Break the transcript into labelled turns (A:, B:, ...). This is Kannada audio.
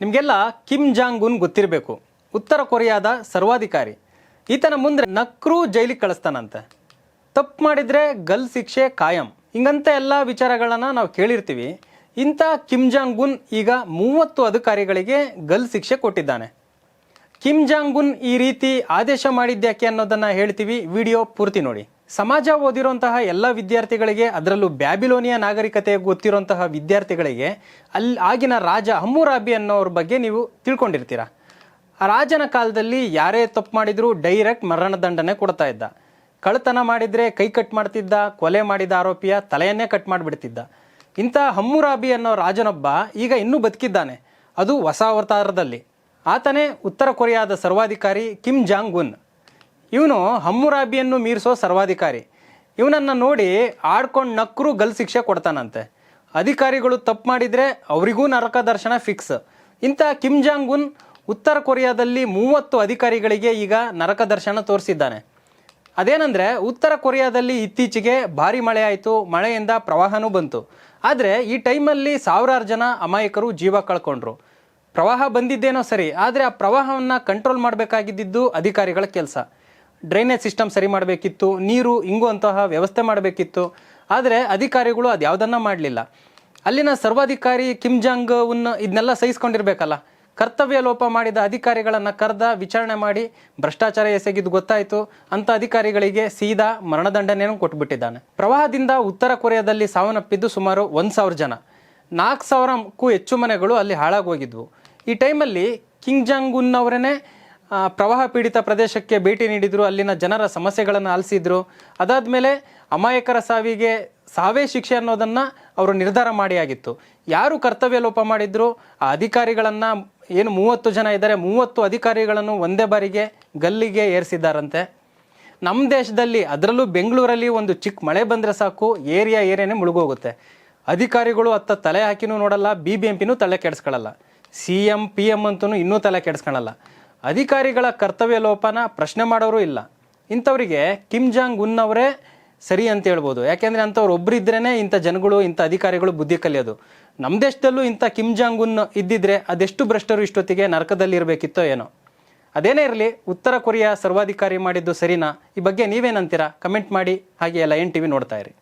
A: ನಿಮಗೆಲ್ಲ ಕಿಮ್ ಜಾಂಗ್ ಉನ್ ಗೊತ್ತಿರಬೇಕು. ಉತ್ತರ ಕೊರಿಯಾದ ಸರ್ವಾಧಿಕಾರಿ. ಈತನ ಮುಂದೆ ನಕ್ರೂ ಜೈಲಿಗೆ ಕಳಿಸ್ತಾನಂತೆ. ತಪ್ಪು ಮಾಡಿದರೆ ಗಲ್ ಶಿಕ್ಷೆ ಕಾಯಂ. ಹಿಂಗಂತ ಎಲ್ಲ ವಿಚಾರಗಳನ್ನು ನಾವು ಕೇಳಿರ್ತೀವಿ. ಇಂಥ ಕಿಮ್ ಜಾಂಗ್ ಉನ್ ಈಗ ಮೂವತ್ತು ಅಧಿಕಾರಿಗಳಿಗೆ ಗಲ್ ಶಿಕ್ಷೆ ಕೊಟ್ಟಿದ್ದಾನೆ. ಕಿಮ್ ಜಾಂಗ್ ಉನ್ ಈ ರೀತಿ ಆದೇಶ ಮಾಡಿದ್ದ್ಯಾಕೆ ಅನ್ನೋದನ್ನು ಹೇಳ್ತೀವಿ. ವಿಡಿಯೋ ಪೂರ್ತಿ ನೋಡಿ. ಸಮಾಜ ಓದಿರುವಂತಹ ಎಲ್ಲ ವಿದ್ಯಾರ್ಥಿಗಳಿಗೆ, ಅದರಲ್ಲೂ ಬ್ಯಾಬಿಲೋನಿಯಾ ನಾಗರಿಕತೆ ಗೊತ್ತಿರುವಂತಹ ವಿದ್ಯಾರ್ಥಿಗಳಿಗೆ ಅಲ್ಲಿ ಆಗಿನ ರಾಜ ಹಮ್ಮುರಾಬಿ ಅನ್ನೋರ ಬಗ್ಗೆ ನೀವು ತಿಳ್ಕೊಂಡಿರ್ತೀರ? ಆ ರಾಜನ ಕಾಲದಲ್ಲಿ ಯಾರೇ ತಪ್ಪು ಮಾಡಿದ್ರು ಡೈರೆಕ್ಟ್ ಮರಣದಂಡನೆ ಕೊಡ್ತಾ ಇದ್ದ. ಕಳ್ಳತನ ಮಾಡಿದ್ರೆ ಕೈ ಕಟ್ ಮಾಡ್ತಿದ್ದ, ಕೊಲೆ ಮಾಡಿದ ಆರೋಪಿಯ ತಲೆಯನ್ನೇ ಕಟ್ ಮಾಡಿಬಿಡ್ತಿದ್ದ. ಇಂಥ ಹಮ್ಮುರಾಬಿ ಅನ್ನೋ ರಾಜನೊಬ್ಬ ಈಗ ಇನ್ನೂ ಬದುಕಿದ್ದಾನೆ. ಅದು ಹೊಸ ಅವತಾರದಲ್ಲಿ ಆತನೇ ಉತ್ತರ ಕೊರಿಯಾದ ಸರ್ವಾಧಿಕಾರಿ ಕಿಮ್ ಜಾಂಗ್ ಉನ್. ಇವನು ಹಮ್ಮುರಾಬಿಯನ್ನು ಮೀರಿಸೋ ಸರ್ವಾಧಿಕಾರಿ. ಇವನನ್ನು ನೋಡಿ ಆಡ್ಕೊಂಡು ನಕ್ಕರು ಗಲ್ ಶಿಕ್ಷೆ ಕೊಡ್ತಾನಂತೆ. ಅಧಿಕಾರಿಗಳು ತಪ್ಪು ಮಾಡಿದರೆ ಅವರಿಗೂ ನರಕ ದರ್ಶನ ಫಿಕ್ಸ್. ಇಂಥ ಕಿಮ್ ಜಾಂಗ್ ಉತ್ತರ ಕೊರಿಯಾದಲ್ಲಿ ಮೂವತ್ತು ಅಧಿಕಾರಿಗಳಿಗೆ ಈಗ ನರಕ ದರ್ಶನ ತೋರಿಸಿದ್ದಾನೆ. ಅದೇನಂದ್ರೆ, ಉತ್ತರ ಕೊರಿಯಾದಲ್ಲಿ ಇತ್ತೀಚೆಗೆ ಭಾರಿ ಮಳೆ ಆಯಿತು, ಮಳೆಯಿಂದ ಪ್ರವಾಹನೂ ಬಂತು. ಆದರೆ ಈ ಟೈಮಲ್ಲಿ ಸಾವಿರಾರು ಜನ ಅಮಾಯಕರು ಜೀವ ಕಳ್ಕೊಂಡ್ರು. ಪ್ರವಾಹ ಬಂದಿದ್ದೇನೋ ಸರಿ, ಆದರೆ ಆ ಪ್ರವಾಹವನ್ನು ಕಂಟ್ರೋಲ್ ಮಾಡಬೇಕಾಗಿದ್ದು ಅಧಿಕಾರಿಗಳ ಕೆಲಸ. ಡ್ರೈನೇಜ್ ಸಿಸ್ಟಮ್ ಸರಿ ಮಾಡಬೇಕಿತ್ತು, ನೀರು ಇಂಗುವಂತಹ ವ್ಯವಸ್ಥೆ ಮಾಡಬೇಕಿತ್ತು, ಆದರೆ ಅಧಿಕಾರಿಗಳು ಅದು ಯಾವುದನ್ನು ಮಾಡಲಿಲ್ಲ. ಅಲ್ಲಿನ ಸರ್ವಾಧಿಕಾರಿ ಕಿಮ್ ಜಾಂಗ್ ಉನ್ ಇದನ್ನೆಲ್ಲ ಸಹಿಸ್ಕೊಂಡಿರ್ಬೇಕಲ್ಲ. ಕರ್ತವ್ಯ ಲೋಪ ಮಾಡಿದ ಅಧಿಕಾರಿಗಳನ್ನು ಕರೆದ, ವಿಚಾರಣೆ ಮಾಡಿ ಭ್ರಷ್ಟಾಚಾರ ಎಸಗಿದ್ದು ಗೊತ್ತಾಯಿತು. ಅಂಥ ಅಧಿಕಾರಿಗಳಿಗೆ ಸೀದಾ ಮರಣದಂಡನೆಯನ್ನು ಕೊಟ್ಬಿಟ್ಟಿದ್ದಾನೆ. ಪ್ರವಾಹದಿಂದ ಉತ್ತರ ಕೊರಿಯಾದಲ್ಲಿ ಸಾವನ್ನಪ್ಪಿದ್ದು ಸುಮಾರು ಒಂದು ಸಾವಿರ ಜನ. ನಾಲ್ಕು ಸಾವಿರಕ್ಕೂ ಹೆಚ್ಚು ಮನೆಗಳು ಅಲ್ಲಿ ಹಾಳಾಗೋಗಿದ್ವು ಈ ಟೈಮಲ್ಲಿ ಕಿಂಗ್ ಜಾಂಗ್ ಉನ್ ಪ್ರವಾಹ ಪೀಡಿತ ಪ್ರದೇಶಕ್ಕೆ ಭೇಟಿ ನೀಡಿದ್ರು, ಅಲ್ಲಿನ ಜನರ ಸಮಸ್ಯೆಗಳನ್ನು ಆಲಿಸಿದ್ರು. ಅದಾದಮೇಲೆ ಅಮಾಯಕರ ಸಾವಿಗೆ ಸಾವೇ ಶಿಕ್ಷೆ ಅನ್ನೋದನ್ನು ಅವರು ನಿರ್ಧಾರ ಮಾಡಿ ಆಗಿತ್ತು. ಯಾರು ಕರ್ತವ್ಯ ಲೋಪ ಮಾಡಿದ್ರು? ಆ ಅಧಿಕಾರಿಗಳನ್ನು ಏನು ಮೂವತ್ತು ಜನ ಇದ್ದಾರೆ, ಮೂವತ್ತು ಅಧಿಕಾರಿಗಳನ್ನು ಒಂದೇ ಬಾರಿಗೆ ಗಲ್ಲಿಗೆ ಏರಿಸಿದ್ದಾರಂತೆ. ನಮ್ಮ ದೇಶದಲ್ಲಿ, ಅದರಲ್ಲೂ ಬೆಂಗಳೂರಲ್ಲಿ ಒಂದು ಚಿಕ್ಕ ಮಳೆ ಬಂದರೆ ಸಾಕು, ಏರಿಯಾ ಏರಿಯಾನೇ ಮುಳುಗೋಗುತ್ತೆ. ಅಧಿಕಾರಿಗಳು ಅತ್ತ ತಲೆ ಹಾಕಿನೂ ನೋಡಲ್ಲ, ಬಿ ಬಿ ಎಂ ಪಿನೂ ತಲೆ ಕೆಡಿಸ್ಕೊಳ್ಳಲ್ಲ ಸಿ ಎಂ, ಪಿ ಎಂ ಅಂತೂ ಇನ್ನೂ ತಲೆ ಕೆಡಿಸ್ಕೊಳ್ಳಲ್ಲ ಅಧಿಕಾರಿಗಳ ಕರ್ತವ್ಯ ಲೋಪನ ಪ್ರಶ್ನೆ ಮಾಡೋರು ಇಲ್ಲ. ಇಂಥವರಿಗೆ ಕಿಮ್ ಜಾಂಗ್ ಉನ್ ಅವರೇ ಸರಿ ಅಂತ ಹೇಳ್ಬೋದು. ಯಾಕೆಂದರೆ ಅಂಥವ್ರು ಒಬ್ಬರು ಇದ್ರೇ ಇಂಥ ಜನಗಳು, ಇಂಥ ಅಧಿಕಾರಿಗಳು ಬುದ್ಧಿ ಕಲಿಯೋದು. ನಮ್ಮ ದೇಶದಲ್ಲೂ ಇಂಥ ಕಿಮ್ ಜಾಂಗ್ ಉನ್ ಇದ್ದಿದ್ರೆ ಅದೆಷ್ಟು ಭ್ರಷ್ಟರು ಇಷ್ಟೊತ್ತಿಗೆ ನರಕದಲ್ಲಿ ಇರಬೇಕಿತ್ತೋ ಏನೋ. ಅದೇನೇ ಇರಲಿ, ಉತ್ತರ ಕೊರಿಯಾ ಸರ್ವಾಧಿಕಾರಿ ಮಾಡಿದ್ದು ಸರಿನಾ? ಈ ಬಗ್ಗೆ ನೀವೇನಂತೀರಾ? ಕಮೆಂಟ್ ಮಾಡಿ ಹಾಗೆ ಎಲ್ಲ ಎನ್ ಟಿ ವಿ ನೋಡ್ತಾ ಇರಿ.